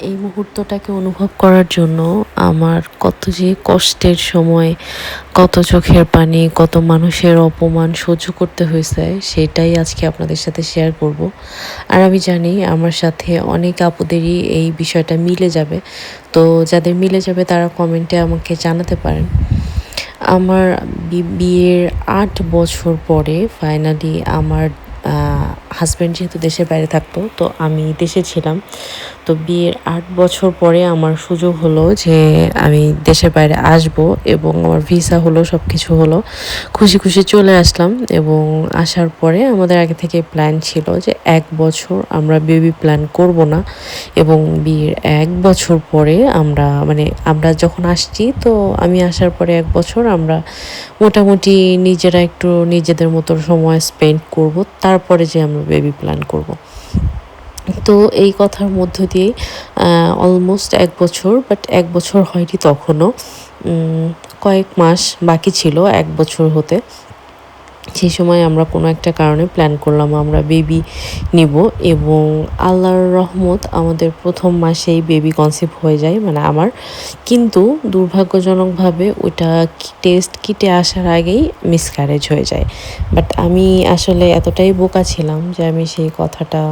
এই মুহূর্তটাকে অনুভব করার জন্য আমার কত যে কষ্টের সময়, কত চোখের পানি, কত মানুষের অপমান সহ্য করতে হয়েছে, সেটাই আজকে আপনাদের সাথে শেয়ার করব। আর আমি জানি আমার সাথে অনেক আপুদেরই এই বিষয়টা মিলে যাবে, তো যাদের মিলে যাবে তারা কমেন্টে আমাকে জানাতে পারেন। আমার বিয়ের আট বছর পরে ফাইনালি আমার হাজব্যান্ড যেহেতু দেশের বাইরে থাকতো, তো আমি দেশে ছিলাম। তো বিয়ের আট বছর পরে আমার সুযোগ হলো যে আমি দেশের বাইরে আসব এবং আমার ভিসা হলো সব কিছু হলো। খুশি খুশি চলে আসলাম এবং আসার পরে আমাদের আগে থেকে প্ল্যান ছিল যে এক বছর আমরা বেবি প্ল্যান করব না এবং বিয়ের এক বছর পরে আমরা মানে আমরা যখন আসছি, তো আমি আসার পরে এক বছর আমরা মোটামুটি নিজেরা একটু নিজেদের মতো সময় স্পেন্ড করব। তারপরে যে আমরা বেবি প্ল্যান করব। তো এই কথার মধ্য দিয়ে অলমোস্ট এক বছর বাট এক বছর হয়নি তখনও। কয়েক মাস বাকি ছিল এক বছর হতে। সেই সময় আমরা কোনো একটা কারণে প্ল্যান করলাম আমরা বেবি নিব এবং আল্লাহর রহমত আমাদের প্রথম মাসেই বেবি কনসিভ হয়ে যায় মানে আমার। কিন্তু দুর্ভাগ্যজনকভাবে ওটা টেস্ট কিটে আসার আগেই মিসক্যারেজ হয়ে যায়। বাট আমি আসলে এতটাই বোকা ছিলাম যে আমি সেই কথাটা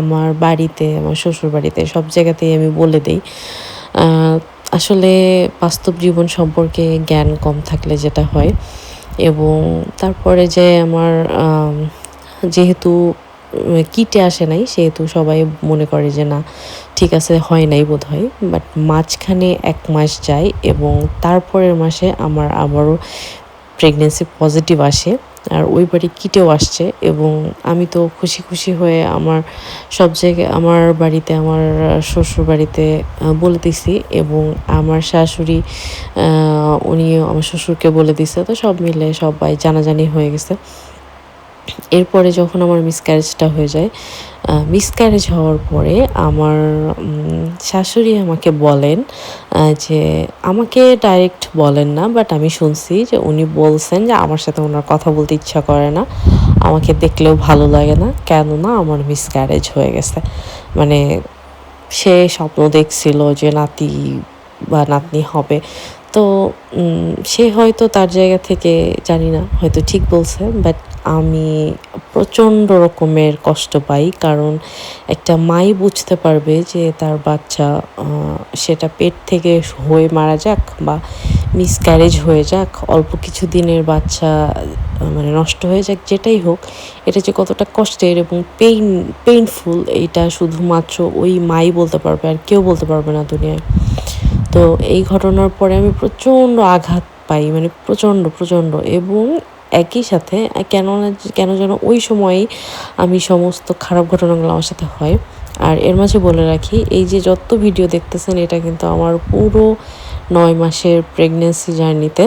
আমার বাড়িতে, আমার শ্বশুর বাড়িতে সব জায়গাতেই আমি বলে দিই। আসলে বাস্তব জীবন সম্পর্কে জ্ঞান কম থাকলে যেটা হয়। এবং তারপরে যে আমার যেহেতু কিটে আসে নাই, সেহেতু সবাই মনে করে যে না, ঠিক আছে, হয় নাই বোধ হয় বাট মাঝখানে এক মাস যায় এবং তারপরের মাসে আমার আবারও প্রেগনেন্সি পজিটিভ আসে। আর ওই বাড়ি কিটেও আসছে এবং আমি তো খুশি খুশি হয়ে আমার সব জায়গায়, আমার বাড়িতে, আমার শ্বশুর বাড়িতে বলে দিছি এবং আমার শাশুড়ি উনি আমার শ্বশুরকে বলে দিছে। তো সব মিলে সবাই জানাজানি হয়ে গেছে। এরপরে যখন আমার মিসক্যারেজটা হয়ে যায় মিসক্যারেজ হওয়ার পরে আমার শাশুড়ি আমাকে বলেন যে আমাকে ডাইরেক্ট বলেন না বাট আমি শুনছি যে উনি বলছেন যে আমার সাথে ওনার কথা বলতে ইচ্ছা করে না, আমাকে দেখলেও ভালো লাগে না, কেননা আমার মিসক্যারেজ হয়ে গেছে। মানে সে স্বপ্ন দেখছিল যে নাতি বা নাতনি হবে, তো সে হয়তো তার জায়গা থেকে জানি না, হয়তো ঠিক বলছে বাট আমি প্রচণ্ড রকমের কষ্ট পাই, কারণ একটা মাই বুঝতে পারবে যে তার বাচ্চা সেটা পেট থেকে হয়ে মারা যাক বা মিসক্যারেজ হয়ে যাক, অল্প কিছু দিনের বাচ্চা মানে নষ্ট হয়ে যাক, যেটাই হোক, এটা যে কতটা কষ্টের এবং পেইন পেইনফুল এইটা শুধুমাত্র ওই মাই বলতে পারবে আর কেউ বলতে পারবে না দুনিয়ায়। তো এই ঘটনার পরে আমি প্রচণ্ড আঘাত পাই মানে প্রচণ্ড প্রচণ্ড এবং একই সাথে, কেন কেন যেন ওই সময়েই আমি সমস্ত খারাপ ঘটনাগুলো আমার সাথে হয়। আর এর মাঝে বলে রাখি, এই যে যত ভিডিও দেখতেছেন, এটা কিন্তু আমার পুরো নয় মাসের প্রেগনেন্সি জার্নিতে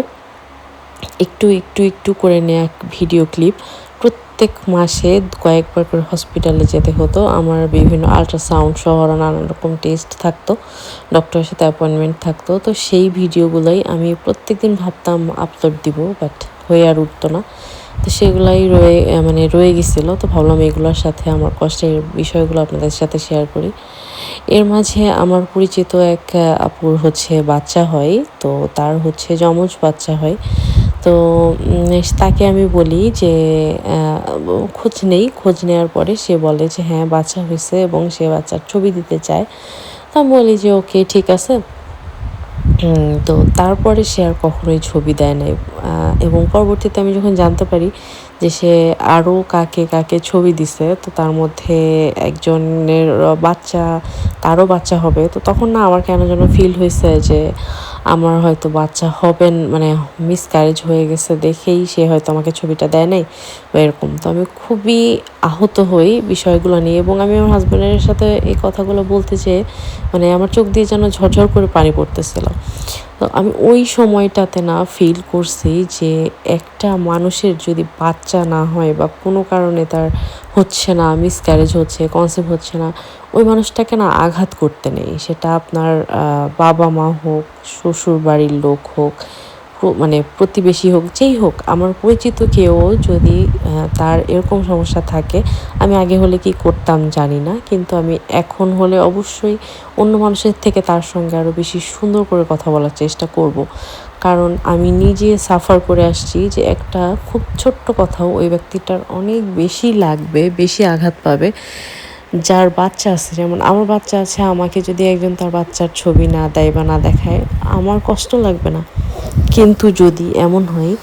একটু একটু একটু করে নেওয়া ভিডিও ক্লিপ প্রত্যেক মাসে কয়েকবার করে হসপিটালে যেতে হতো। আমার বিভিন্ন আল্ট্রাসাউন্ড সহ নানান রকম টেস্ট থাকতো ডক্টরের সাথে অ্যাপয়েন্টমেন্ট থাকতো। তো সেই ভিডিওগুলোই আমি প্রত্যেকদিন ভাবতাম আপলোড দিব বাট হয়ে আর উঠতো না। তো সেগুলাই রয়ে মানে রয়ে গেছিল। তো ভাবলাম এগুলোর সাথে আমার কষ্টের বিষয়গুলো আপনাদের সাথে শেয়ার করি। এর মাঝে আমার পরিচিত এক আপুর হচ্ছে বাচ্চা হয়। তো তার হচ্ছে যমজ বাচ্চা হয়। তো তাকে আমি বলি যে খোঁজ নেই। খোঁজ নেওয়ার পরে সে বলে যে হ্যাঁ বাচ্চা হয়েছে এবং সে বাচ্চার ছবি দিতে চায়। তা বলি যে, ওকে, ঠিক আছে। তো তারপরে সে আর কখনোই ছবি দেয় নাই। এবং পরবর্তীতে আমি যখন জানতে পারি যে সে আরও কাকে কাকে ছবি দিছে, তো তার মধ্যে একজনের বাচ্চা, তারও বাচ্চা হবে, তো তখন না আমার কেন যেন ফিল হয়েছে যে আমার হয়তো বাচ্চা হবেন মানে মিসক্যারেজ হয়ে গেছে দেখেই সে হয়তো আমাকে ছবিটা দেয় নাই বা এরকম। তো আমি খুবই আহত হই বিষয়গুলো নিয়ে এবং আমি আমার হাজব্যান্ডের সাথে এই কথাগুলো বলতে চেয়ে মানে আমার চোখ দিয়ে যেন ঝরঝর করে পানি পড়তেছিল। আমি ওই সময়টাতে না ফিল করছি যে একটা মানুষের যদি বাচ্চা না হয় বা কোনো কারণে তার হচ্ছে না মিসক্যারেজ হচ্ছে কনসেপ্ট হচ্ছে না, ওই মানুষটাকে না আঘাত করতে নেই। সেটা আপনার বাবা মা হোক শ্বশুর বাড়ির লোক হোক মানে প্রতিবেশী হোক, যেই হোক, আমার পরিচিত কেউ যদি তার এরকম সমস্যা থাকে, আমি আগে হলে কি করতাম জানি না, কিন্তু আমি এখন হলে অবশ্যই অন্য মানুষের থেকে তার সঙ্গে আরও বেশি সুন্দর করে কথা বলার চেষ্টা করব। কারণ আমি নিজে সাফার করে আসছি যে একটা খুব ছোট্ট কথাও ওই ব্যক্তিটার অনেক বেশি লাগবে, বেশি আঘাত পাবে। যার বাচ্চা আছে, যেমন আমার বাচ্চা আছে, আমাকে যদি একজন তার বাচ্চার ছবি না দেয় বা না দেখায়, আমার কষ্ট লাগবে না। কিন্তু যদি এমন হয়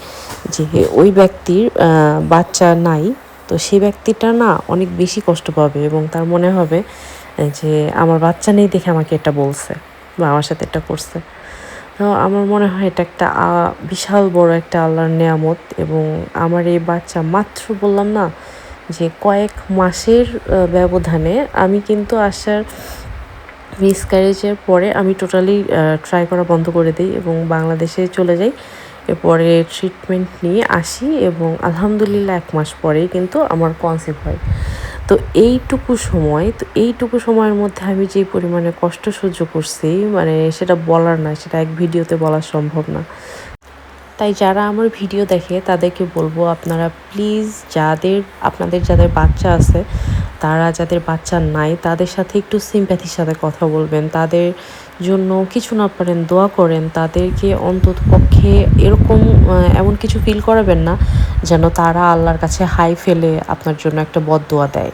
যে ওই ব্যক্তির বাচ্চা নাই, তো সেই ব্যক্তিটা না অনেক বেশি কষ্ট পাবে এবং তার মনে হবে যে আমার বাচ্চা নেই দেখে আমাকে এটা বলছে বা আমার সাথে এটা করছে। তো আমার মনে হয় এটা একটা বিশাল বড় একটা আল্লাহর নেয়ামত এবং আমার এই বাচ্চা মাত্র বললাম না যে কয়েক মাসের ব্যবধানে আমি কিন্তু আসার মিসক্যারেজের পরে আমি টোটালি ট্রাই করা বন্ধ করে দিই এবং বাংলাদেশে চলে যাই। এরপরে ট্রিটমেন্ট নিয়ে আসি এবং আলহামদুলিল্লাহ এক মাস পরেই কিন্তু আমার কনসেপ্ট হয়। তো এইটুকু সময়, তো এইটুকু সময়ের মধ্যে আমি যে পরিমাণে কষ্ট সহ্য করছি মানে সেটা বলার না, সেটা এক ভিডিওতে বলা সম্ভব না। তাই যারা আমার ভিডিও দেখে তাদেরকে বলব আপনারা প্লিজ যাদের, আপনাদের যাদের বাচ্চা আছে, তারা যাদের বাচ্চা নাই, তাদের সাথে একটু সিম্প্যাথির সাথে কথা বলবেন। তাদের জন্য কিছু না পারেন, দোয়া করেন। তাদেরকে অন্তত পক্ষে এরকম এমন কিছু ফিল করাবেন না যেন তারা আল্লাহর কাছে হাই ফেলে আপনার জন্য একটা বদ দোয়া দেয়।